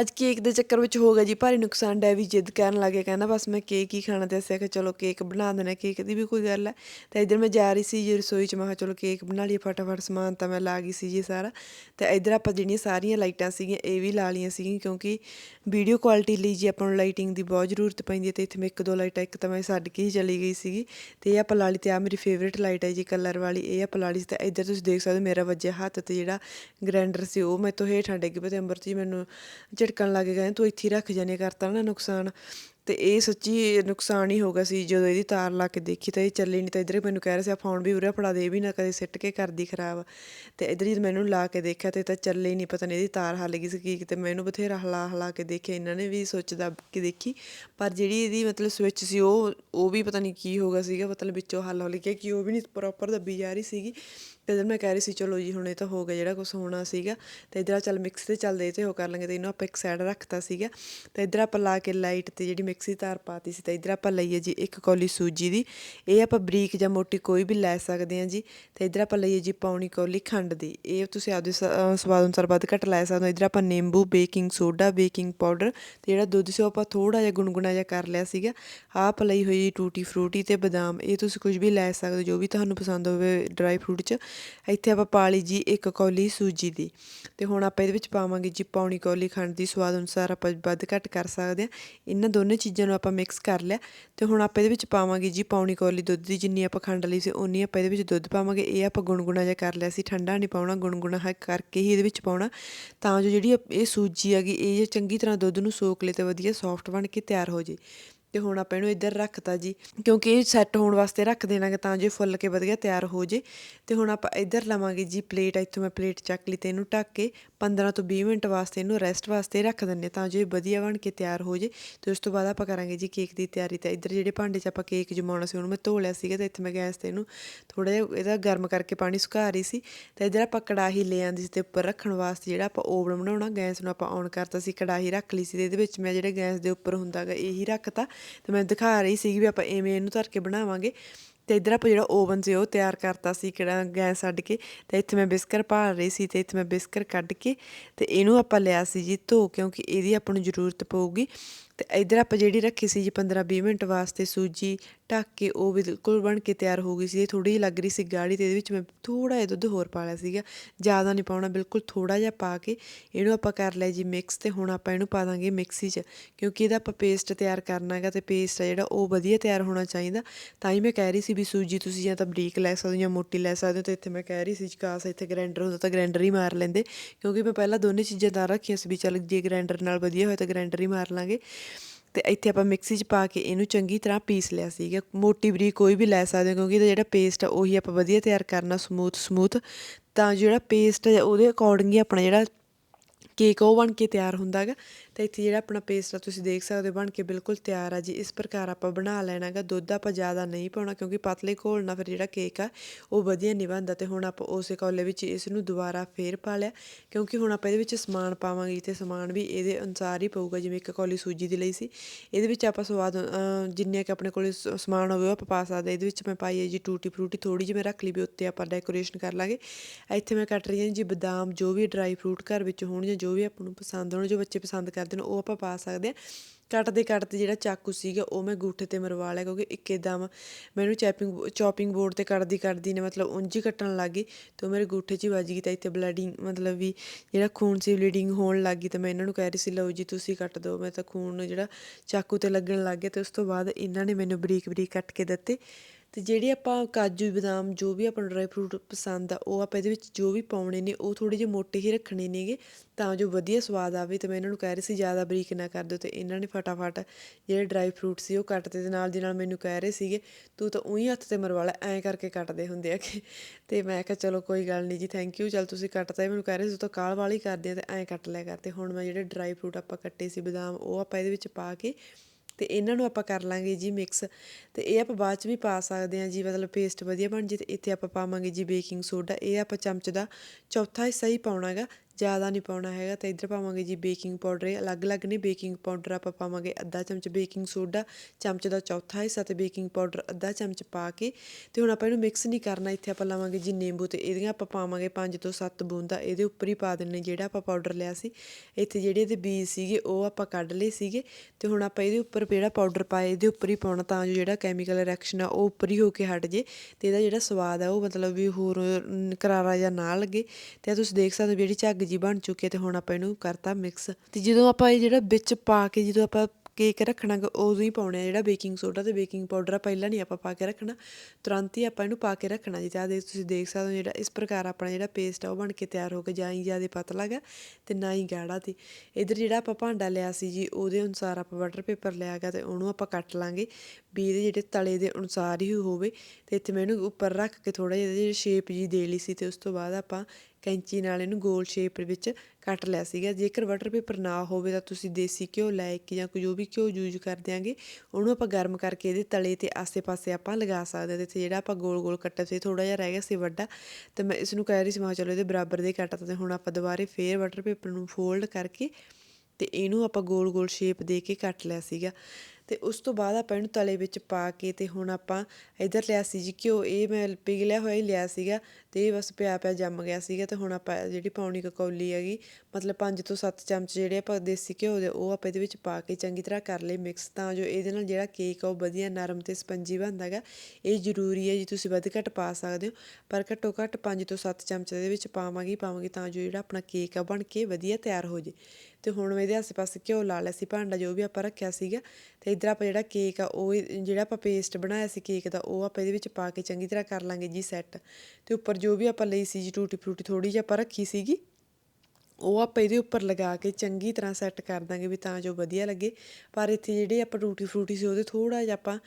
ਅੱਜ ਕੇਕ ਦੇ ਚੱਕਰ ਵਿੱਚ ਹੋ ਗਿਆ ਜੀ, ਭਾਰੀ ਨੁਕਸਾਨ ਡੈ ਵੀ ਜਿੱਦ ਕਰਨ ਲੱਗੇ ਕਹਿੰਦਾ ਬਸ ਮੈਂ ਕੇਕ ਹੀ ਖਾਣਾ ਤੇ ਅਸੀਂ ਆਖਿਆ ਚਲੋ ਕੇਕ ਬਣਾ ਦੇਣਾ ਕੇਕ ਦੀ ਵੀ ਕੋਈ ਗੱਲ ਹੈ। ਤੇ ਇੱਧਰ ਮੈਂ ਜਾ ਰਹੀ ਸੀ ਜੀ ਰਸੋਈ 'ਚ, ਮੈਂ ਕਿਹਾ ਚਲੋ ਕੇਕ ਬਣਾ ਲਈਏ ਫਟਾਫਟ, ਸਮਾਨ ਤਾਂ ਮੈਂ ਲਾ ਗਈ ਸੀ ਜੀ ਸਾਰਾ। ਤੇ ਇੱਧਰ ਆਪਾਂ ਜਿਹੜੀਆਂ ਸਾਰੀਆਂ ਲਾਈਟਾਂ ਸੀਗੀਆਂ, ਇਹ ਵੀ ਲਾ ਲਈਆਂ ਸੀਗੀਆਂ, ਕਿਉਂਕਿ ਵੀਡੀਓ ਕੁਆਲਿਟੀ ਲਈ ਜੀ ਆਪਾਂ ਨੂੰ ਲਾਈਟਿੰਗ ਦੀ ਬਹੁਤ ਜ਼ਰੂਰਤ ਪੈਂਦੀ ਹੈ ਤੇ ਇੱਥੇ ਮੈਂ ਇੱਕ ਦੋ ਲਾਈਟਾਂ, ਇੱਕ ਤਾਂ ਮੈਂ ਛੱਡ ਕੇ ਹੀ ਚਲੀ ਗਈ ਸੀਗੀ। ਤੇ ਇਹ ਆਪਾਂ ਲਾ ਲਈ ਤੇ ਆ ਮੇਰੀ ਫੇਵਰੇਟ ਲਾਈਟ ਹੈ ਜੀ ਕਲਰ ਵਾਲੀ, ਇਹ ਆਪਾਂ ਲਾ ਲਈ ਸੀ। ਤੇ ਇੱਧਰ ਤੁਸੀਂ ਦੇਖ ਸਕਦੇ ਹੋ ਮੇਰਾ ਵੱਜਿਆ ਹੱਥ ਤੇ ਜਿਹੜਾ ਗ੍ਰਾਈਂਡਰ ਸੀ, ਉਹ ਮੇਰੇ ਤੋਂ ਹੇਠਾਂ ਡਿੱਗ ਪਿਆ ਤੇ ਅੰਬਰ ਜੀ ਮੈਨੂੰ ਝਟਕਣ ਲੱਗ ਗਏ ਤੂੰ ਇੱਥੇ ਹੀ ਰੱਖ ਜਾਨੇ ਕਰਤਾ ਨਾ ਨੁਕਸਾਨ ਤੇ ਇਹ ਸੱਚੀ ਨੁਕਸਾਨ ਹੀ ਹੋ ਗਿਆ ਸੀ, ਜਦੋਂ ਇਹਦੀ ਤਾਰ ਲਾ ਕੇ ਦੇਖੀ ਤਾਂ ਇਹ ਚੱਲੀ ਨਹੀਂ ਤਾਂ ਇਧਰ ਮੈਨੂੰ ਕਹਿ ਰਿਹਾ ਸੀ ਆ ਫੋਨ ਵੀ ਉਰੇ ਫੜਾ ਦੇ, ਇਹ ਵੀ ਨਾ ਕਦੇ ਸਿੱਟ ਕੇ ਕਰਦੀ ਖਰਾਬ। ਤੇ ਇਧਰ ਹੀ ਮੈਨੂੰ ਲਾ ਕੇ ਦੇਖਿਆ ਤੇ ਤਾਂ ਚੱਲੇ ਹੀ ਨਹੀਂ, ਪਤਾ ਨਹੀਂ ਇਹਦੀ ਤਾਰ ਹੱਲ ਗਈ ਸੀ ਕੀ ਕਿਤੇ ਮੈਂ ਇਹਨੂੰ ਬਥੇਰਾ ਹਲਾ ਹਲਾ ਕੇ ਦੇਖਿਆ, ਇਹਨਾਂ ਨੇ ਵੀ ਸੁੱਚ ਦੱਬ ਕੇ ਦੇਖੀ, ਪਰ ਜਿਹੜੀ ਇਹਦੀ ਮਤਲਬ ਸਵਿਚ ਸੀ ਉਹ ਉਹ ਵੀ ਪਤਾ ਨਹੀਂ ਕੀ ਹੋ ਗਿਆ ਸੀਗਾ, ਮਤਲਬ ਵਿੱਚੋਂ ਹੱਲ ਹੋ ਲਿਆ ਕਿ ਉਹ ਵੀ ਨਹੀਂ ਪ੍ਰੋਪਰ ਦੱਬੀ ਜਾ ਰਹੀ ਸੀਗੀ। ਤੇ ਜਦ ਮੈਂ ਕਹਿ ਰਹੀ ਸੀ, ਚਲੋ ਜੀ, ਹੁਣ ਇਹ ਤਾਂ ਹੋ ਗਿਆ ਜਿਹੜਾ ਕੁਝ ਹੋਣਾ ਸੀਗਾ। ਤੇ ਇਧਰ ਚੱਲ ਮਿਕਸ ਤੇ ਚੱਲਦੇ ਤੇ ਉਹ ਕਰ ਲਾਂਗੇ ਤੇ ਇਹਨੂੰ ਆਪਾਂ ਇੱਕ ਸਾਈਡ ਰੱਖਤਾ ਸੀਗਾ। ਤੇ ਇਧਰ ਆਪਾਂ ਲਾ ਕੇ ਲਾਈਟ ਤੇ ਜਿਹੜੀ ਮਿਕਸੀ ਤਾਰ ਪਾਤੀ ਸੀ ਤਾਂ ਇਧਰ ਆਪਾਂ ਲਈਏ ਜੀ ਇੱਕ ਕੌਲੀ ਸੂਜੀ ਦੀ। ਇਹ ਆਪਾਂ ਬਰੀਕ ਜਾਂ ਮੋਟੀ ਕੋਈ ਵੀ ਲੈ ਸਕਦੇ ਹਾਂ ਜੀ। ਤੇ ਇਧਰ ਆਪਾਂ ਲਈਏ ਜੀ ਪੌਣੀ ਕੌਲੀ ਖੰਡ ਦੀ। ਇਹ ਤੁਸੀਂ ਆਪਦੇ ਸ- ਅਹ, ਸਵਾਦ ਅਨੁਸਾਰ ਵੱਧ ਘੱਟ ਲੈ ਸਕਦੇ ਹੋ। ਇਧਰ ਆਪਾਂ ਨਿੰਬੂ, ਬੇਕਿੰਗ ਸੋਡਾ, ਬੇਕਿੰਗ ਪਾਊਡਰ ਤੇ ਜਿਹੜਾ ਦੁੱਧ ਸੀ ਉਹ ਆਪਾਂ ਥੋੜਾ ਜਿਹਾ ਗੁਨਗੁਣਾ ਜਿਹਾ ਕਰ ਲਿਆ ਸੀਗਾ। ਆਪ ਲਈ ਹੋਈ ਜੀ ਟੂਟੀ ਫਰੂਟੀ ਤੇ ਬਦਾਮ। ਇਹ ਤੁਸੀਂ ਕੁਝ ਵੀ ਲੈ ਸਕਦੇ ਹੋ, ਜੋ ਵੀ ਤੁਹਾਨੂੰ ਪਸੰਦ ਹੋਵੇ ਡਰਾਈ ਫਰੂਟ 'ਚ। ਇੱਥੇ ਆਪਾਂ ਪਾ ਲਈ ਜੀ ਇੱਕ ਕੌਲੀ ਸੂਜੀ ਦੀ। ਤੇ ਹੁਣ ਆਪਾਂ ਇਹਦੇ ਵਿੱਚ ਪਾਵਾਂਗੇ ਜੀ ਪੌਣੀ ਕੌਲੀ ਖੰਡ ਦੀ। ਸਵਾਦ ਅਨੁਸਾਰ ਆਪਾਂ ਵੱਧ ਘੱਟ ਕਰ ਸਕਦੇ ਹਾਂ। ਇਹਨਾਂ ਦੋਨੇ ਚੀਜ਼ਾਂ ਨੂੰ ਆਪਾਂ ਮਿਕਸ ਕਰ ਲਿਆ ਤੇ ਹੁਣ ਆਪਾਂ ਇਹਦੇ ਵਿੱਚ ਪਾਵਾਂਗੇ ਜੀ ਪੌਣੀ ਕੌਲੀ ਦੁੱਧ ਦੀ ਜਿੰਨੀ ਆਪਾਂ ਖੰਡ ਲਈ ਸੀ ਉਨੀ ਆਪਾਂ ਇਹਦੇ ਵਿੱਚ ਦੁੱਧ ਪਾਵਾਂਗੇ। ਇਹ ਆਪਾਂ ਗੁਣਗੁਣਾ ਜਿਹਾ ਕਰ ਲਿਆ ਸੀ, ਠੰਡਾ ਨਹੀਂ ਪਾਉਣਾ, ਗੁਣਗੁਣਾ ਹੈ ਕਰਕੇ ਹੀ ਇਹਦੇ ਵਿੱਚ ਪਾਉਣਾ। ਤਾਂ ਜੋ ਜਿਹੜੀ ਇਹ ਸੂਜੀ ਹੈਗੀ ਇਹ ਜੇ ਚੰਗੀ ਤਰ੍ਹਾਂ ਦੁੱਧ ਨੂੰ ਸੋਕ ਲੇ ਤੇ ਵਧੀਆ ਸੌਫਟ ਬਣ ਕੇ ਤਿਆਰ ਹੋ ਜੇ। ਤੇ ਹੁਣ ਆਪਾਂ ਇਹਨੂੰ ਇੱਧਰ ਰੱਖਤਾ ਜੀ। ਕਿਉਂਕਿ ਇਹ ਸੈੱਟ ਹੋਣ ਵਾਸਤੇ ਰੱਖ ਦੇਣਾਗੇ ਤਾਂ ਜੋ ਫੁੱਲ ਕੇ ਵਧੀਆ ਤਿਆਰ ਹੋ ਜੇ। ਤੇ ਹੁਣ ਆਪਾਂ ਇੱਧਰ ਲਵਾਂਗੇ ਜੀ ਪਲੇਟ ਇੱਥੋਂ ਮੈਂ ਪਲੇਟ ਚੱਕ ਲਈ ਤੇ ਇਹਨੂੰ ਢੱਕ ਕੇ 15 ਤੋਂ 20 ਮਿੰਟ ਵਾਸਤੇ ਇਹਨੂੰ ਰੈਸਟ ਵਾਸਤੇ ਰੱਖ ਦਿੰਨੇ ਤਾਂ ਜੋ ਇਹ ਵਧੀਆ ਬਣ ਕੇ ਤਿਆਰ ਹੋ ਜੇ। ਤੇ ਉਸ ਤੋਂ ਬਾਅਦ ਆਪਾਂ ਕਰਾਂਗੇ ਜੀ ਕੇਕ ਦੀ ਤਿਆਰੀ ਤਾਂ ਇੱਧਰ ਜਿਹੜੇ ਭਾਂਡੇ 'ਚ ਆਪਾਂ ਕੇਕ ਜਮਾਉਣਾ ਸੀ ਉਹਨੂੰ ਮੈਂ ਧੋ ਲਿਆ ਸੀਗਾ ਤੇ ਇੱਥੇ ਮੈਂ ਗੈਸ ਤੇ ਇਹਨੂੰ ਥੋੜਾ ਜਿਹਾ ਇਹਦਾ ਗਰਮ ਕਰਕੇ ਪਾਣੀ ਸੁਕਾ ਰਹੀ ਸੀ। ਤੇ ਇੱਧਰ ਆਪਾਂ ਕੜਾਹੀ ਲੈ ਆਂਦੀ ਸੀ ਤੇ ਉੱਪਰ ਰੱਖਣ ਵਾਸਤੇ ਜਿਹੜਾ ਆਪਾਂ ਓਵਨ ਬਣਾਉਣਾ, ਗੈਸ ਨੂੰ ਆਪਾਂ ਔਨ ਕਰਤਾ ਸੀ, ਕੜਾਹੀ ਰੱਖ ਲਈ ਸੀ ਤੇ ਇਹਦੇ ਵਿੱਚ ਮੈਂ ਜਿਹੜੇ ਗੈਸ ਦੇ ਉੱਪਰ ਹੁੰਦਾਗਾ ਇਹੀ ਰੱਖਤਾ। ਤੇ ਮੈਂ ਦਿਖਾ ਰਹੀ ਸੀਗੀ ਵੀ ਆਪਾਂ ਐਵੇਂ ਇਹਨੂੰ ਧਰ ਕੇ ਬਣਾਵਾਂਗੇ। ਤੇ ਇੱਧਰ ਆਪਾਂ ਜਿਹੜਾ ਓਵਨ ਸੀ ਉਹ ਤਿਆਰ ਕਰਤਾ ਸੀ, ਕਿਹੜਾ ਗੈਸ ਛੱਡ ਕੇ। ਤੇ ਇੱਥੇ ਮੈਂ ਬਿਸਕਰ ਭਾਲ ਰਹੀ ਸੀ ਤੇ ਇੱਥੇ ਮੈਂ ਬਿਸਕਰ ਕੱਢ ਕੇ ਤੇ ਇਹਨੂੰ ਆਪਾਂ ਲਿਆ ਸੀ ਜੀ ਧੋ, ਕਿਉਂਕਿ ਇਹਦੀ ਆਪਾਂ ਨੂੰ ਜ਼ਰੂਰਤ ਪਊਗੀ। ਤੇ ਇੱਧਰ ਆਪਾਂ ਜਿਹੜੀ ਰੱਖੀ ਸੀ ਜੀ 15-20 ਮਿੰਟ ਵਾਸਤੇ ਸੂਜੀ, ਢੱਕ ਕੇ ਉਹ ਬਿਲਕੁਲ ਬਣ ਕੇ ਤਿਆਰ ਹੋ ਗਈ ਸੀ। ਇਹ ਥੋੜੀ ਜਿਹੀ ਲੱਗ ਰਹੀ ਸੀ ਗਾੜੀ ਤੇ ਇਹਦੇ ਵਿੱਚ ਮੈਂ ਥੋੜਾ ਜਿਹਾ ਦੁੱਧ ਹੋਰ ਪਾ ਲਿਆ ਸੀਗਾ। ਜ਼ਿਆਦਾ ਨਹੀਂ ਪਾਉਣਾ, ਬਿਲਕੁਲ ਥੋੜਾ ਜਿਹਾ ਪਾ ਕੇ ਇਹਨੂੰ ਆਪਾਂ ਕਰ ਲਿਆ ਜੀ ਮਿਕਸ ਤੇ ਹੁਣ ਆਪਾਂ ਇਹਨੂੰ ਪਾ ਦਾਂਗੇ ਮਿਕਸੀ 'ਚ। ਕਿਉਂਕਿ ਇਹਦਾ ਆਪਾਂ ਪੇਸਟ ਤਿਆਰ ਕਰਨਾ ਹੈਗਾ ਤੇ ਪੇਸਟ ਆ ਜਿਹੜਾ ਉਹ ਵਧੀਆ ਤਿਆਰ ਹੋਣਾ ਚਾਹੀਦਾ। ਤਾਂ ਹੀ ਮੈਂ ਕਹਿ ਰਹੀ ਸੀ ਵੀ ਸੂਜੀ ਤੁਸੀਂ ਜਾਂ ਤਾਂ ਬਰੀਕ ਲੈ ਸਕਦੇ ਹੋ ਜਾਂ ਮੋਟੀ ਲੈ ਸਕਦੇ ਹੋ ਤੇ ਇੱਥੇ ਮੈਂ ਕਹਿ ਰਹੀ ਸੀ ਜੀ ਕਾਸ ਇੱਥੇ ਗ੍ਰਾਈਂਡਰ ਹੁੰਦਾ ਤਾਂ ਗ੍ਰਾਈਂਡਰ ਹੀ ਮਾਰ ਲੈਂਦੇ। ਕਿਉਂਕਿ ਮੈਂ ਪਹਿਲਾਂ ਦੋਨੇ ਚੀਜ਼ਾਂ ਤਾਂ ਰੱਖੀਆਂ ਸੀ ਵੀ ਚੱਲ ਜੇ ਗ੍ਰਾਈਂਡਰ ਨਾਲ ਵਧੀਆ ਹੋਇਆ ਤਾਂ ਗ੍ਰਾਈਂਡਰ ਹੀ ਮਾਰ ਲਾਂਗੇ। ਤੇ ਇੱਥੇ ਆਪਾਂ ਮਿਕਸੀ 'ਚ ਪਾ ਕੇ ਇਹਨੂੰ ਚੰਗੀ ਤਰ੍ਹਾਂ ਪੀਸ ਲਿਆ ਸੀਗਾ। ਮੋਟੀ ਬਰੀਕ ਕੋਈ ਵੀ ਲੈ ਸਕਦੇ ਹੋ, ਕਿਉਂਕਿ ਇਹਦਾ ਜਿਹੜਾ ਪੇਸਟ ਆ ਉਹੀ ਆਪਾਂ ਵਧੀਆ ਤਿਆਰ ਕਰਨਾ ਸਮੂਥ ਸਮੂਥ ਤਾਂ ਜਿਹੜਾ ਪੇਸਟ ਹੈ ਉਹਦੇ ਅਕੋਰਡਿੰਗ ਹੀ ਆਪਣਾ ਜਿਹੜਾ ਕੇਕ ਉਹ ਬਣ ਕੇ ਤਿਆਰ ਹੁੰਦਾ ਹੈਗਾ। ਤੇ ਇੱਥੇ ਜਿਹੜਾ ਆਪਣਾ ਪੇਸਟ ਆ ਤੁਸੀਂ ਦੇਖ ਸਕਦੇ ਹੋ ਬਣ ਕੇ ਬਿਲਕੁਲ ਤਿਆਰ ਆ ਜੀ। ਇਸ ਪ੍ਰਕਾਰ ਆਪਾਂ ਬਣਾ ਲੈਣਾ ਹੈਗਾ ਦੁੱਧ ਆਪਾਂ ਜ਼ਿਆਦਾ ਨਹੀਂ ਪਾਉਣਾ ਕਿਉਂਕਿ ਪਤਲੇ ਘੋਲ ਨਾਲ ਫਿਰ ਜਿਹੜਾ ਕੇਕ ਆ, ਉਹ ਵਧੀਆ ਨਹੀਂ ਬਣਦਾ ਤੇ ਹੁਣ ਆਪਾਂ ਉਸੇ ਕੌਲੇ ਵਿੱਚ ਇਸ ਨੂੰ ਦੁਬਾਰਾ ਫੇਰ ਪਾ ਲਿਆ। ਕਿਉਂਕਿ ਹੁਣ ਆਪਾਂ ਇਹਦੇ ਵਿੱਚ ਸਮਾਨ ਪਾਵਾਂਗੇ ਤੇ ਸਮਾਨ ਵੀ ਇਹਦੇ ਅਨੁਸਾਰ ਹੀ ਪਊਗਾ, ਜਿਵੇਂ ਇੱਕ ਕੌਲੀ ਸੂਜੀ ਦੀ ਲਈ ਸੀ। ਇਹਦੇ ਵਿੱਚ ਆਪਾਂ ਸਵਾਦ ਜਿੰਨੇ ਕਿ ਆਪਣੇ ਕੋਲੇ ਸਮਾਨ ਹੋਵੇ ਉਹ ਆਪਾਂ ਪਾ ਸਕਦੇ ਇਹਦੇ ਵਿੱਚ ਮੈਂ ਪਾਈ ਹੈ ਜੀ ਟੂਟੀ ਫਰੂਟੀ ਥੋੜੀ ਜਿਹੀ ਮੈਂ ਰੱਖ ਲਈ ਵੀ ਉੱਤੇ ਆਪਾਂ ਡੈਕੋਰੇਸ਼ਨ ਕਰ ਲਾਂਗੇ। ਇੱਥੇ ਮੈਂ ਕੱਟ ਰਹੀ ਹਾਂ ਜੀ ਬਦਾਮ, ਜੋ ਵੀ ਡਰਾਈ ਫਰੂਟ ਘਰ ਵਿੱਚ ਹੋਣ ਜਾਂ ਜੋ ਵੀ ਆਪਾਂ ਨੂੰ ਪਸੰਦ ਹੋਣ, ਜੋ ਬੱਚੇ ਪਸੰਦ ਕਰ ਕਰਦੇ ਨੇ ਉਹ ਆਪਾਂ ਪਾ ਸਕਦੇ ਹਾਂ। ਕੱਟਦੇ ਕੱਟਦੇ ਜਿਹੜਾ ਚਾਕੂ ਸੀਗਾ, ਉਹ ਮੈਂ ਗੂਠੇ ਤੇ ਮਰਵਾ ਲਿਆ ਕਿਉਂਕਿ ਇੱਕੇਦਮ ਮੈਨੂੰ ਚੈਪਿੰਗ ਚੌਪਿੰਗ ਬੋਰਡ ਤੇ ਕੱਟਦੀ ਕੱਟਦੀ ਨੇ ਮਤਲਬ ਉਂਝ ਹੀ ਕੱਟਣ ਲੱਗ ਗਈ ਤੇ ਉਹ ਮੇਰੇ ਗੂਠੇ 'ਚ ਹੀ ਵੱਜ ਗਈ ਤਾਂ ਇੱਥੇ ਬਲੈਡਿੰਗ ਮਤਲਬ ਵੀ ਜਿਹੜਾ ਖੂਨ ਸੀ ਬਲੀਡਿੰਗ ਹੋਣ ਲੱਗ ਗਈ ਤਾਂ ਮੈਂ ਇਹਨਾਂ ਨੂੰ ਕਹਿ ਰਹੀ ਸੀ, ਲਓ ਜੀ ਤੁਸੀਂ ਕੱਟ ਦਿਓ। ਮੈਂ ਤਾਂ ਖੂਨ ਜਿਹੜਾ ਚਾਕੂ ਤੇ ਲੱਗਣ ਲੱਗ ਗਿਆ ਤੇ ਉਸ ਤੋਂ ਬਾਅਦ ਇਹਨਾਂ ਨੇ ਮੈਨੂੰ ਬਰੀਕ ਬਰੀਕ ਕੱਟ ਕੇ ਦਿੱਤੇ। ਅਤੇ ਜਿਹੜੇ ਆਪਾਂ ਕਾਜੂ ਬਦਾਮ ਜੋ ਵੀ ਆਪਾਂ ਨੂੰ ਡਰਾਈ ਫਰੂਟ ਪਸੰਦ ਆ, ਉਹ ਆਪਾਂ ਇਹਦੇ ਵਿੱਚ ਜੋ ਵੀ ਪਾਉਣੇ ਨੇ, ਉਹ ਥੋੜ੍ਹੇ ਜਿਹੇ ਮੋਟੇ ਹੀ ਰੱਖਣੇ ਨੇਗੇ ਤਾਂ ਜੋ ਵਧੀਆ ਸਵਾਦ ਆਵੇ ਤੇ ਮੈਂ ਇਹਨਾਂ ਨੂੰ ਕਹਿ ਰਹੀ ਸੀ ਜ਼ਿਆਦਾ ਬਰੀਕ ਨਾ ਕਰ ਦਿਓ ਤੇ ਇਹਨਾਂ ਨੇ ਫਟਾਫਟ ਜਿਹੜੇ ਡਰਾਈ ਫਰੂਟ ਸੀ ਉਹ ਕੱਟਦੇ ਤੇ ਨਾਲ ਦੀ ਨਾਲ ਮੈਨੂੰ ਕਹਿ ਰਹੇ ਸੀਗੇ, ਤੂੰ ਤਾਂ ਉਹੀ ਹੱਥ ਤੇ ਮਰਵਾ ਲੈ ਐਂ ਕਰਕੇ ਕੱਟਦੇ ਹੁੰਦੇ ਆ ਕਿ ਤੇ ਮੈਂ ਕਿਹਾ, ਚਲੋ ਕੋਈ ਗੱਲ ਨਹੀਂ ਜੀ ਥੈਂਕ ਯੂ ਚਲ ਤੁਸੀਂ ਕੱਟਤਾ ਮੈਨੂੰ ਕਹਿ ਰਹੇ ਸੀ, ਤੂੰ ਤਾਂ ਕਾਲ ਵਾਲੀ ਕਰਦੇ ਆ ਤੇ ਐਂ ਕੱਟ ਲਿਆ ਕਰਦੇ ਹੁਣ ਮੈਂ ਜਿਹੜੇ ਡਰਾਈ ਫਰੂਟ ਆਪਾਂ ਕੱਟੇ ਸੀ ਬਦਾਮ, ਉਹ ਆਪਾਂ ਇਹਦੇ ਵਿੱਚ ਪਾ ਕੇ ਤੇ ਇਹਨਾਂ ਨੂੰ ਆਪਾਂ ਕਰ ਲਾਂਗੇ ਜੀ ਮਿਕਸ ਤੇ ਇਹ ਆਪਾਂ ਬਾਅਦ ਚ ਵੀ ਪਾ ਸਕਦੇ ਹਾਂ ਜੀ, ਮਤਲਬ ਪੇਸਟ ਵਧੀਆ ਬਣ ਜੇ ਤੇ ਇੱਥੇ ਆਪਾਂ ਪਾਵਾਂਗੇ ਜੀ ਬੇਕਿੰਗ ਸੋਡਾ ਇਹ ਆਪਾਂ ਚਮਚ ਦਾ ਚੌਥਾ ਹਿੱਸਾ ਹੀ ਪਾਉਣਾ ਹੈਗਾ ਜ਼ਿਆਦਾ ਨਹੀਂ ਪਾਉਣਾ ਹੈਗਾ ਤਾਂ ਇੱਧਰ ਪਾਵਾਂਗੇ ਜੀ ਬੇਕਿੰਗ ਪਾਊਡਰ, ਇਹ ਅਲੱਗ-ਅਲੱਗ ਨੇ ਬੇਕਿੰਗ ਪਾਊਡਰ ਆਪਾਂ ਪਾਵਾਂਗੇ ਅੱਧਾ ਚਮਚ ਬੇਕਿੰਗ ਸੋਡਾ, ਚਮਚ ਦਾ ਚੌਥਾ ਹਿੱਸਾ ਤੇ ਬੇਕਿੰਗ ਪਾਊਡਰ ਅੱਧਾ ਚਮਚ ਪਾ ਕੇ ਤੇ ਹੁਣ ਆਪਾਂ ਇਹਨੂੰ ਮਿਕਸ ਨਹੀਂ ਕਰਨਾ, ਇੱਥੇ ਆਪਾਂ ਲਾਵਾਂਗੇ ਜੀ ਨਿੰਬੂ ਤੇ ਇਹਦੀਆਂ ਆਪਾਂ ਪਾਵਾਂਗੇ 5 ਤੋਂ 7 ਬੂੰਦਾਂ ਇਹਦੇ ਉੱਪਰ ਹੀ ਪਾ ਦੇਣੇ ਜਿਹੜਾ ਆਪਾਂ ਪਾਊਡਰ ਲਿਆ ਸੀ। ਇੱਥੇ ਜਿਹੜੇ ਇਹਦੇ ਬੀਜ ਸੀਗੇ ਉਹ ਆਪਾਂ ਕੱਢ ਲਏ ਸੀਗੇ ਤੇ ਹੁਣ ਆਪਾਂ ਇਹਦੇ ਉੱਪਰ ਜਿਹੜਾ ਪਾਊਡਰ ਪਾਇਆ ਇਹਦੇ ਉੱਪਰ ਹੀ ਪਾਉਣਾ ਤਾਂ ਜੋ ਜਿਹੜਾ ਕੈਮੀਕਲ ਰਿਐਕਸ਼ਨ ਆ ਉਹ ਉੱਪਰ ਹੀ ਹੋ ਕੇ ਹਟ ਜੇ ਤੇ ਇਹਦਾ ਜਿਹੜਾ ਸਵਾਦ ਆ ਉਹ ਮਤਲਬ ਵੀ ਹੋਰ ਨ- ਕਰਾਰਾ ਜਾਂ ਨਾ ਲੱਗੇ। ਤੇ ਤੁਸੀਂ ਦੇਖ ਸਕਦੇ ਹੋ ਜਿਹੜੀ ਝੱਗ ਜੀ ਬਣ ਚੁੱਕੀ ਹੈ ਤੇ ਹੁਣ ਆਪਾਂ ਇਹਨੂੰ ਕਰਤਾ ਮਿਕਸ ਤੇ ਜਦੋਂ ਆਪਾਂ ਇਹ ਜਿਹੜਾ ਵਿੱਚ ਪਾ ਕੇ ਜਦੋਂ ਆਪਾਂ ਕੇਕ ਰੱਖਣਾ ਗਾ, ਉਦੋਂ ਹੀ ਪਾਉਣਾ ਜਿਹੜਾ ਬੇਕਿੰਗ ਸੋਡਾ ਤੇ ਬੇਕਿੰਗ ਪਾਊਡਰ ਆ ਪਹਿਲਾਂ ਨਹੀਂ ਆਪਾਂ ਪਾ ਕੇ ਰੱਖਣਾ। ਤੁਰੰਤ ਹੀ ਆਪਾਂ ਇਹਨੂੰ ਪਾ ਕੇ ਰੱਖਣਾ ਜੀ। ਤਾਂ ਦੇ ਤੁਸੀਂ ਦੇਖ ਸਕਦੇ ਹੋ ਜਿਹੜਾ ਇਸ ਪ੍ਰਕਾਰ ਆਪਣਾ ਜਿਹੜਾ ਪੇਸਟ ਆ ਉਹ ਬਣ ਕੇ ਤਿਆਰ ਹੋ ਗਿਆ ਜਾਂ ਹੀ ਜ਼ਿਆਦਾ ਪਤਲਾ ਗਾ ਤੇ ਨਾ ਹੀ ਗਾੜਾ ਤੇ। ਇਧਰ ਜਿਹੜਾ ਆਪਾਂ ਭਾਂਡਾ ਲਿਆ ਸੀ ਜੀ ਉਹਦੇ ਅਨੁਸਾਰ ਆਪਾਂ ਬਟਰ ਪੇਪਰ ਲਿਆ ਗਾ ਤੇ ਉਹਨੂੰ ਆਪਾਂ ਕੱਟ ਲਾਂਗੇ। ਵੀ ਇਹਦੇ ਜਿਹੜੇ ਤਲੇ ਦੇ ਅਨੁਸਾਰ ਹੀ ਹੋਵੇ। ਤੇ ਇੱਥੇ ਮੈਂ ਇਹਨੂੰ ਉੱਪਰ ਰੱਖ ਕੇ ਥੋੜਾ ਜਿਹਾ ਇਹਦੇ ਸ਼ੇਪ ਜੀ ਦੇ ਲਈ ਸੀ ਤੇ ਉਸ ਤੋਂ ਬਾਅਦ ਆਪਾਂ ਕੈਂਚੀ ਨਾਲ ਇਹਨੂੰ ਗੋਲ ਸ਼ੇਪ ਵਿੱਚ ਕੱਟ ਲਿਆ ਸੀਗਾ। ਜੇਕਰ ਬਟਰ ਪੇਪਰ ਨਾ ਹੋਵੇ ਤਾਂ ਤੁਸੀਂ ਦੇਸੀ ਘਿਓ ਲੈ ਕੇ ਜਾਂ ਕੋਈ ਜੋ ਵੀ ਘਿਓ ਯੂਜ਼ ਕਰ ਦਿਆਂਗੇ। ਉਹਨੂੰ ਆਪਾਂ ਗਰਮ ਕਰਕੇ ਇਹਦੇ ਤਲੇ ਤੇ ਆਸੇ-ਪਾਸੇ ਆਪਾਂ ਲਗਾ ਸਕਦੇ ਹਾਂ ਤੇ ਇੱਥੇ ਜਿਹੜਾ ਆਪਾਂ ਗੋਲ-ਗੋਲ ਕੱਟਿਆ ਸੀ ਥੋੜਾ ਜਿਹਾ ਰਹਿ ਗਿਆ ਸੀ ਵੱਡਾ। ਤੇ ਮੈਂ ਇਸ ਨੂੰ ਕਹਿ ਰਹੀ ਸੀ, ਮੈਂ ਕਿਹਾ ਚਲੋ ਇਹਦੇ ਬਰਾਬਰ ਦੇ ਕੱਟਤਾ ਤੇ ਹੁਣ ਆਪਾਂ ਦੁਬਾਰੇ ਫੇਰ ਬਟਰ ਪੇਪਰ ਨੂੰ ਫੋਲਡ ਕਰਕੇ ਤੇ ਇਹਨੂੰ ਆਪਾਂ ਗੋਲ-ਗੋਲ ਸ਼ੇਪ ਦੇ ਕੇ ਕੱਟ ਲਿਆ ਸੀਗਾ। ਅਤੇ ਉਸ ਤੋਂ ਬਾਅਦ ਆਪਾਂ ਇਹਨੂੰ ਤਲੇ ਵਿੱਚ ਪਾ ਕੇ ਅਤੇ ਹੁਣ ਆਪਾਂ ਇੱਧਰ ਲਿਆ ਸੀ ਜੀ ਘਿਓ, ਇਹ ਮੈਂ ਪਿਘਲਿਆ ਹੋਇਆ ਹੀ ਲਿਆ ਸੀਗਾ ਅਤੇ ਇਹ ਬਸ ਪਿਆ ਪਿਆ ਜੰਮ ਗਿਆ ਸੀਗਾ ਅਤੇ ਹੁਣ ਆਪਾਂ ਜਿਹੜੀ ਪਾਉਣੀ ਕੁ ਕੌਲੀ ਹੈਗੀ, ਮਤਲਬ 5 ਤੋਂ 7 ਚਮਚ ਜਿਹੜੇ ਆਪਾਂ ਦੇਸੀ ਘਿਓ ਦੇ ਉਹ ਆਪਾਂ ਇਹਦੇ ਵਿੱਚ ਪਾ ਕੇ ਚੰਗੀ ਤਰ੍ਹਾਂ ਕਰ ਲਏ ਮਿਕਸ ਤਾਂ ਜੋ ਇਹਦੇ ਨਾਲ ਜਿਹੜਾ ਕੇਕ ਆ ਉਹ ਵਧੀਆ ਨਰਮ ਤੇ ਸਪੰਜੀ ਬਣਦਾ ਗਾ ਇਹ ਜ਼ਰੂਰੀ ਹੈ ਜੀ ਤੁਸੀਂ ਵੱਧ ਘੱਟ ਪਾ ਸਕਦੇ ਹੋ, ਪਰ ਘੱਟੋ ਘੱਟ 5 ਤੋਂ 7 ਚਮਚ ਇਹਦੇ ਵਿੱਚ ਪਾਵਾਂਗੇ ਹੀ ਪਾਵਾਂਗੇ ਤਾਂ ਜੋ ਜਿਹੜਾ ਆਪਣਾ ਕੇਕ ਆ ਬਣ ਕੇ ਵਧੀਆ ਤਿਆਰ ਹੋ ਜੇ ਤੇ ਹੁਣ ਮੈਂ ਇਹਦੇ ਆਸੇ-ਪਾਸੇ ਘਿਓ ਲਾ ਲਿਆ ਸੀ, ਭਾਂਡਾ ਜੋ ਵੀ ਆਪਾਂ ਰੱਖਿਆ ਸੀਗਾ ਤੇ ਇਧਰ ਆਪਾਂ ਜਿਹੜਾ ਕੇਕ ਆ, ਉਹ ਜਿਹੜਾ ਆਪਾਂ ਪੇਸਟ ਬਣਾਇਆ ਸੀ ਕੇਕ ਦਾ, ਉਹ ਆਪਾਂ ਇਹਦੇ ਵਿੱਚ ਪਾ ਕੇ ਚੰਗੀ ਤਰ੍ਹਾਂ ਕਰ ਲਾਂਗੇ ਜੀ ਸੈੱਟ ਤੇ ਉੱਪਰ ਜੋ ਵੀ ਆਪਾਂ ਲਈ ਸੀ ਜੀ ਟੂਟੀ ਫਰੂਟੀ ਥੋੜੀ ਜਿਹੀ ਆਪਾਂ ਰੱਖੀ ਸੀਗੀ। ਉਹ ਆਪਾਂ ਇਹਦੇ ਉੱਪਰ ਲਗਾ ਕੇ ਚੰਗੀ ਤਰ੍ਹਾਂ ਸੈੱਟ ਕਰ ਦਾਂਗੇ ਵੀ ਤਾਂ ਜੋ ਵਧੀਆ ਲੱਗੇ। ਪਰ ਇੱਥੇ ਜਿਹੜੇ ਆਪਾਂ ਟੂਟੀ ਫਰੂਟੀ ਸੀ ਉਹਦੇ ਥੋੜਾ ਜਿਹਾ ਆਪਾਂ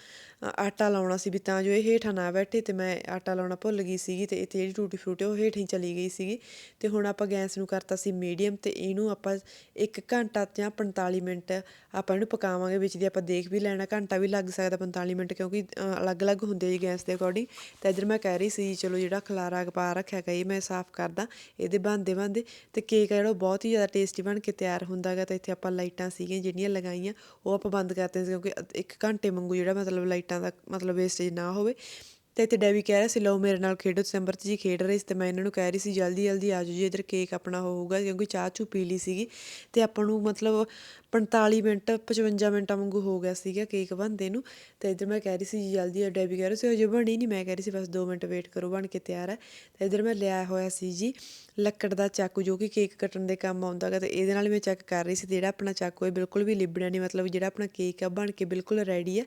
ਆਟਾ ਲਾਉਣਾ ਸੀ ਵੀ ਤਾਂ ਜੋ ਇਹ ਹੇਠਾਂ ਨਾ ਬੈਠੇ ਤੇ ਮੈਂ ਆਟਾ ਲਾਉਣਾ ਭੁੱਲ ਗਈ ਸੀਗੀ ਤੇ ਇੱਥੇ ਜਿਹੜੀ ਟੂਟੀ ਫਰੂਟੀ ਉਹ ਹੇਠਾਂ ਹੀ ਚਲੀ ਗਈ ਸੀਗੀ। ਤੇ ਹੁਣ ਆਪਾਂ ਗੈਸ ਨੂੰ ਕਰਤਾ ਸੀ ਮੀਡੀਅਮ ਤੇ ਇਹਨੂੰ ਆਪਾਂ 1 ਘੰਟਾ ਜਾਂ 45 ਮਿੰਟ ਆਪਾਂ ਇਹਨੂੰ ਪਕਾਵਾਂਗੇ। ਵਿੱਚ ਦੀ ਆਪਾਂ ਦੇਖ ਵੀ ਲੈਣਾ, ਘੰਟਾ ਵੀ ਲੱਗ ਸਕਦਾ 45 ਮਿੰਟ ਕਿਉਂਕਿ ਅਲੱਗ-ਅਲੱਗ ਹੁੰਦੇ ਜੀ ਗੈਸ ਦੇ ਅਕੋਰਡਿੰਗ ਤਾਂ ਇੱਧਰ ਮੈਂ ਕਹਿ ਰਹੀ ਸੀ, ਚਲੋ ਜਿਹੜਾ ਖਲਾਰਾ ਪਾ ਰੱਖਿਆ ਗਈ ਮੈਂ ਸਾਫ਼ ਕਰਦਾ, ਇਹਦੇ ਬਣਦੇ ਬਣਦੇ ਤੇ ਕੇਕ ਜਿਹੜਾ ਉਹ ਬਹੁਤ ਹੀ ਜ਼ਿਆਦਾ ਟੇਸਟੀ ਬਣ ਕੇ ਤਿਆਰ ਹੁੰਦਾ ਗਾ ਤਾਂ ਇੱਥੇ ਆਪਾਂ ਲਾਈਟਾਂ ਸੀਗੀਆਂ, ਜਿਹੜੀਆਂ ਲਗਾਈਆਂ, ਉਹ ਆਪਾਂ ਬੰਦ ਕਰਤੇ ਸੀ, ਕਿਉਂਕਿ ਇੱਕ ਘੰਟੇ ਵਾਂਗੂ ਜਿਹੜਾ ਮਤਲਬ ਲਾਈਟਾਂ ਦਾ ਮਤਲਬ ਵੇਸਟੇਜ ਨਾ ਹੋਵੇ। ਤੇ ਇੱਥੇ ਡੈਵੀ ਕਹਿ ਰਿਹਾ ਸੀ, ਲਓ ਮੇਰੇ ਨਾਲ ਖੇਡੋ, ਦਸੰਬਰ 'ਚ ਜੀ ਖੇਡ ਰਹੇ ਸੀ, ਤੇ ਮੈਂ ਇਹਨਾਂ ਨੂੰ ਕਹਿ ਰਹੀ ਸੀ ਜਲਦੀ ਜਲਦੀ ਆ ਜਾਓ ਜੀ, ਇੱਧਰ ਕੇਕ ਆਪਣਾ ਹੋਊਗਾ, ਕਿਉਂਕਿ ਚਾਹ ਚੂ ਪੀ ਲਈ ਸੀਗੀ। ਤੇ ਆਪਾਂ ਨੂੰ ਮਤਲਬ 45 ਮਿੰਟ 55 ਮਿੰਟਾਂ ਵਾਂਗੂ ਹੋ ਗਿਆ ਸੀਗਾ ਕੇਕ ਬਣਦੇ ਨੂੰ। ਤੇ ਇੱਧਰ ਮੈਂ ਕਹਿ ਰਹੀ ਸੀ ਜੀ ਜਲਦੀ ਆ ਡੈਵੀ ਕਹਿ ਰਿਹਾ ਸੀ ਹਜੇ ਬਣੀ ਨਹੀਂ ਮੈਂ ਕਹਿ ਰਹੀ ਸੀ, ਬਸ 2 ਮਿੰਟ ਵੇਟ ਕਰੋ, ਬਣ ਕੇ ਤਿਆਰ ਹੈ। ਤੇ ਇੱਧਰ ਮੈਂ ਲਿਆ ਹੋਇਆ ਸੀ ਜੀ, ਲੱਕੜ ਦਾ ਚਾਕੂ, ਜੋ ਕਿ ਕੇਕ ਕੱਟਣ ਦੇ ਕੰਮ ਆਉਂਦਾ ਗਾ। ਤੇ ਇਹਦੇ ਨਾਲ ਮੈਂ ਚੈੱਕ ਕਰ ਰਹੀ ਸੀ ਜਿਹੜਾ ਆਪਣਾ ਚਾਕੂ ਹੈ, ਬਿਲਕੁਲ ਵੀ ਲਿਬੜਿਆ ਨਹੀਂ ਮਤਲਬ ਜਿਹੜਾ ਆਪਣਾ ਕੇਕ ਆ ਬਣ ਕੇ ਬਿਲਕੁਲ ਰੈਡੀ ਹੈ।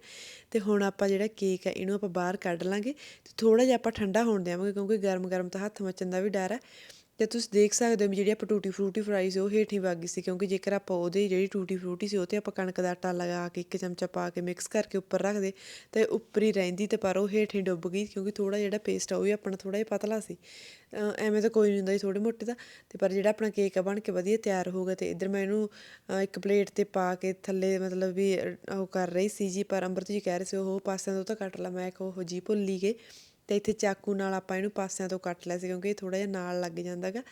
ਤੇ ਹੁਣ ਆਪਾਂ ਜਿਹੜਾ ਕੇਕ ਹੈ, ਇਹਨੂੰ ਆਪਾਂ ਬਾਹਰ ਕੱਢ ਲਾਂਗੇ। ਤੇ ਥੋੜਾ ਜਿਹਾ ਆਪਾਂ ਠੰਡਾ ਹੋਣ ਦੇਵਾਂਗੇ ਕਿਉਂਕਿ ਗਰਮ ਗਰਮ ਤਾਂ ਹੱਥ ਮੱਚਣ ਦਾ ਵੀ ਡਰ ਹੈ। ਤੇ ਤੁਸੀਂ ਦੇਖ ਸਕਦੇ ਹੋ ਵੀ ਜਿਹੜੀ ਆਪਾਂ ਟੂਟੀ ਫਰੂਟੀ ਫਰਾਈ ਸੀ, ਉਹ ਹੇਠ ਹੀ ਵਗ ਗਈ ਸੀ, ਕਿਉਂਕਿ ਜੇਕਰ ਆਪਾਂ ਉਹਦੇ ਜਿਹੜੀ ਟੂਟੀ ਫਰੂਟੀ ਸੀ, ਉਹ ਤੇ ਆਪਾਂ ਕਣਕ ਦਾ ਆਟਾ ਲਗਾ ਕੇ ਇੱਕ ਚਮਚਾ ਪਾ ਕੇ ਮਿਕਸ ਕਰਕੇ ਉੱਪਰ ਰੱਖਦੇ, ਤੇ ਉੱਪਰ ਹੀ ਰਹਿੰਦੀ ਤੇ ਪਰ ਉਹ ਹੇਠ ਹੀ ਡੁੱਬ ਗਈ, ਕਿਉਂਕਿ ਥੋੜਾ ਜਿਹੜਾ ਪੇਸਟ ਆ, ਉਹ ਵੀ ਆਪਣਾ ਥੋੜਾ ਜਿਹਾ ਪਤਲਾ ਸੀ। ਐਵੇਂ ਤਾਂ ਕੋਈ ਨਹੀਂ ਹੁੰਦਾ ਜੀ ਥੋੜੇ ਮੋਟੇ ਦਾ ਤੇ ਪਰ ਜਿਹੜਾ ਆਪਣਾ ਕੇਕ ਆ, ਬਣ ਕੇ ਵਧੀਆ ਤਿਆਰ ਹੋ ਗਿਆ, ਤੇ ਇੱਧਰ ਮੈਂ ਇਹਨੂੰ ਇੱਕ ਪਲੇਟ ਤੇ ਪਾ ਕੇ ਥੱਲੇ ਮਤਲਬ ਵੀ ਉਹ ਕਰ ਰਹੀ ਸੀ ਜੀ, ਪਰ ਅੰਮ੍ਰਿਤ ਜੀ ਕਹਿ ਰਹੇ ਸੀ, ਉਹ ਪਾਸਿਆਂ ਤੋਂ ਤਾਂ ਕੱਟ ਲਾ, ਮੈਂ ਇੱਕ ਉਹ ਜੀ ਭੁੱਲੀ ਗਏ। ਤੇ ਇੱਥੇ ਚਾਕੂ ਨਾਲ ਆਪਾਂ ਇਹਨੂੰ ਪਾਸਿਆਂ ਤੋਂ ਕੱਟ ਲਿਆ ਸੀ ਕਿਉਂਕਿ ਇਹ ਥੋੜਾ ਜਿਹਾ ਨਾਲ ਲੱਗ ਜਾਂਦਾ ਗਾ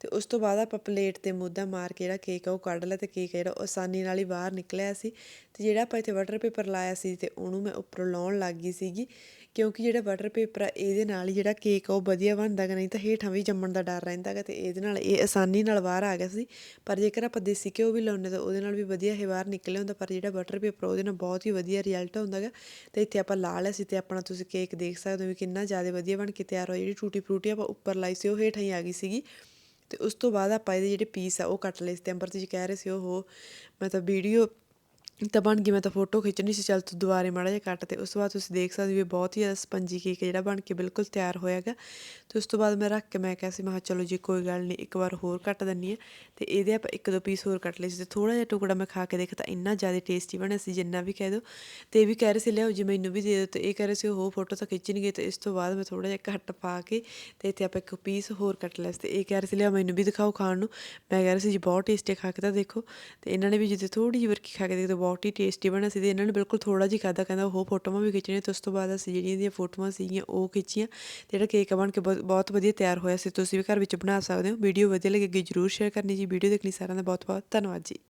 ਤੇ ਉਸ ਤੋਂ ਬਾਅਦ ਆਪਾਂ ਪਲੇਟ ਤੇ ਮੋਦਾ ਮਾਰ ਕੇ ਜਿਹੜਾ ਕੇਕ ਆ ਉਹ ਕੱਢ ਲਿਆ ਤੇ ਕੇਕ ਜਿਹੜਾ ਉਹ ਆਸਾਨੀ ਨਾਲ ਹੀ ਬਾਹਰ ਨਿਕਲਿਆ ਸੀ। ਤੇ ਜਿਹੜਾ ਆਪਾਂ ਇੱਥੇ ਬਟਰ ਪੇਪਰ ਲਾਇਆ ਸੀ ਤੇ ਉਹਨੂੰ ਮੈਂ ਉੱਪਰੋਂ ਲਾਉਣ ਲੱਗ ਗਈ ਸੀਗੀ ਕਿਉਂਕਿ ਜਿਹੜਾ ਬਟਰ ਪੇਪਰ ਆ ਇਹਦੇ ਨਾਲ ਹੀ ਜਿਹੜਾ ਕੇਕ ਆ ਉਹ ਵਧੀਆ ਬਣਦਾ ਗਾ ਨਹੀਂ ਤਾਂ ਹੇਠਾਂ ਵੀ ਜੰਮਣ ਦਾ ਡਰ ਰਹਿੰਦਾ ਗਾ ਤੇ ਇਹਦੇ ਨਾਲ ਇਹ ਆਸਾਨੀ ਨਾਲ ਬਾਹਰ ਆ ਗਿਆ ਸੀ। ਪਰ ਜੇਕਰ ਆਪਾਂ ਦੇਸੀ ਘਿਓ ਵੀ ਲਾਉਂਦੇ ਤਾਂ ਉਹਦੇ ਨਾਲ ਵੀ ਵਧੀਆ ਇਹ ਬਾਹਰ ਨਿਕਲਿਆ ਹੁੰਦਾ ਪਰ ਜਿਹੜਾ ਬਟਰ ਪੇਪਰ ਉਹਦੇ ਨਾਲ ਬਹੁਤ ਹੀ ਵਧੀਆ ਰਿਜ਼ਲਟ ਹੁੰਦਾ ਗਾ ਤੇ ਇੱਥੇ ਆਪਾਂ ਲਾ ਲਿਆ ਸੀ ਤੇ ਆਪਣਾ ਤੁਸੀਂ ਕੇਕ ਦੇਖ ਸਕਦੇ ਹੋ ਵੀ ਕਿੰਨਾ ਜ਼ਿਆਦਾ ਵਧੀਆ ਬਣ ਕੇ ਤਿਆਰ ਹੋਈ ਜਿਹੜੀ ਟੂਟੀ ਫਰੂਟੀ ਆਪਾਂ ਉੱਪਰ ਲਾਈ ਸੀ, ਉਹ ਹੇਠਾਂ ਹੀ ਆ ਗਈ ਸੀਗੀ। ਤੇ ਉਸ ਤੋਂ ਬਾਅਦ ਆਪਾਂ ਇਹਦੇ ਜਿਹੜੇ ਪੀਸ ਆ, ਉਹ ਕੱਟ ਲਏ ਸੀ, ਤੇ ਅੰਬਰ ਤੁਸੀਂ ਕਹਿ ਰਹੇ ਸੀ ਉਹ ਮੈਂ ਤਾਂ ਵੀਡੀਓ ਤਾਂ ਬਣ ਗਈ ਮੈਂ ਤਾਂ ਫੋਟੋ ਖਿੱਚਣੀ ਸੀ, ਚੱਲ ਤੂੰ ਦੁਬਾਰੇ ਮਾੜਾ ਜਿਹਾ ਕੱਟ ਤੇ ਉਸ ਤੋਂ ਬਾਅਦ ਤੁਸੀਂ ਦੇਖ ਸਕਦੇ ਹੋ ਵੀ ਬਹੁਤ ਹੀ ਜ਼ਿਆਦਾ ਸਪੰਜੀ ਕੇਕ ਜਿਹੜਾ ਬਣ ਕੇ ਬਿਲਕੁਲ ਤਿਆਰ ਹੋਇਆਗਾ ਤੇ ਉਸ ਤੋਂ ਬਾਅਦ ਮੈਂ ਰੱਖ ਕੇ ਮੈਂ ਕਿਹਾ ਸੀ, ਮੈਂ ਕਿਹਾ ਚਲੋ ਜੀ, ਕੋਈ ਗੱਲ ਨਹੀਂ, ਇੱਕ ਵਾਰ ਹੋਰ ਕੱਟ ਦਿੰਨੀ ਆ ਤੇ ਇਹਦੇ ਆਪਾਂ ਇੱਕ ਦੋ ਪੀਸ ਹੋਰ ਕੱਟ ਲਏ ਸੀ। ਤੇ ਥੋੜਾ ਜਿਹਾ ਟੁਕੜਾ ਮੈਂ ਖਾ ਕੇ ਦੇਖਿਆ ਤਾਂ ਇੰਨਾ ਜ਼ਿਆਦਾ ਟੇਸਟੀ ਬਣਿਆ ਸੀ, ਜਿੰਨਾ ਵੀ ਕਹਿ ਦੋ। ਤੇ ਇਹ ਵੀ ਕਹਿ ਰਹੇ ਸੀ, ਲਿਆਓ ਜੀ, ਮੈਨੂੰ ਵੀ ਦੇ ਦਿਓ। ਤੇ ਇਹ ਕਹਿ ਰਹੇ ਸੀ, ਉਹ ਫੋਟੋ ਤਾਂ ਖਿੱਚਣਗੇ ਤੇ ਇਸ ਤੋਂ ਬਾਅਦ ਮੈਂ ਥੋੜਾ ਜਿਹਾ ਘੱਟ ਪਾ ਕੇ ਤੇ ਇੱਥੇ ਆਪਾਂ ਇੱਕ ਪੀਸ ਹੋਰ ਕੱਟ ਲਿਆ ਸੀ। ਤੇ ਇਹ ਕਹਿ ਰਹੇ ਸੀ, ਲਿਆਓ, ਮੈਨੂੰ ਵੀ ਦਿਖਾਓ ਖਾਣ ਨੂੰ। ਮੈਂ ਕਹਿ ਰਿਹਾ ਸੀ ਜੀ, ਬਹੁਤ ਟੇਸਟੀ ਖਾ ਕੇ ਤਾਂ ਦੇਖੋ। ਤੇ ਇਹਨਾਂ ਨੇ ਵੀ ਜਿੱਤੇ ਥੋੜੀ ਜਿਹੀ ਵਰਕੀ ਖਾ ਕੇ ਦੇਖੋ ਬਹੁਤ ਹੀ ਟੇਸਟੀ ਬਣਿਆ ਸੀ ਤੇ ਇਹਨਾਂ ਨੇ ਬਿਲਕੁਲ ਥੋੜਾ ਜਿਹਾ ਖਾਦਾ ਕਹਿੰਦਾ ਉਹ ਫੋਟੋਆਂ ਵੀ ਖਿੱਚਣੀਆਂ ਤੇ ਉਸ ਤੋਂ ਬਾਅਦ ਅਸੀਂ ਜਿਹੜੀਆਂ ਇਹਦੀਆਂ ਫੋਟੋਆਂ ਸੀਗੀਆਂ ਉਹ ਖਿੱਚੀਆਂ ਤੇ ਜਿਹੜਾ ਕੇਕ ਬਣ ਕੇ ਬਹੁਤ ਬਹੁਤ ਵਧੀਆ ਤਿਆਰ ਹੋਇਆ ਸੀ, ਤੁਸੀਂ ਵੀ ਘਰ ਵਿੱਚ ਬਣਾ ਸਕਦੇ ਹੋ। ਵੀਡੀਓ ਵਧੀਆ ਲੱਗੀ ਜਰੂਰ ਸ਼ੇਅਰ ਕਰਨੀ ਜੀ, ਵੀਡੀਓ ਦੇਖਣੀ ਸਾਰਿਆਂ ਦਾ ਬਹੁਤ ਬਹੁਤ ਧੰਨਵਾਦ ਜੀ।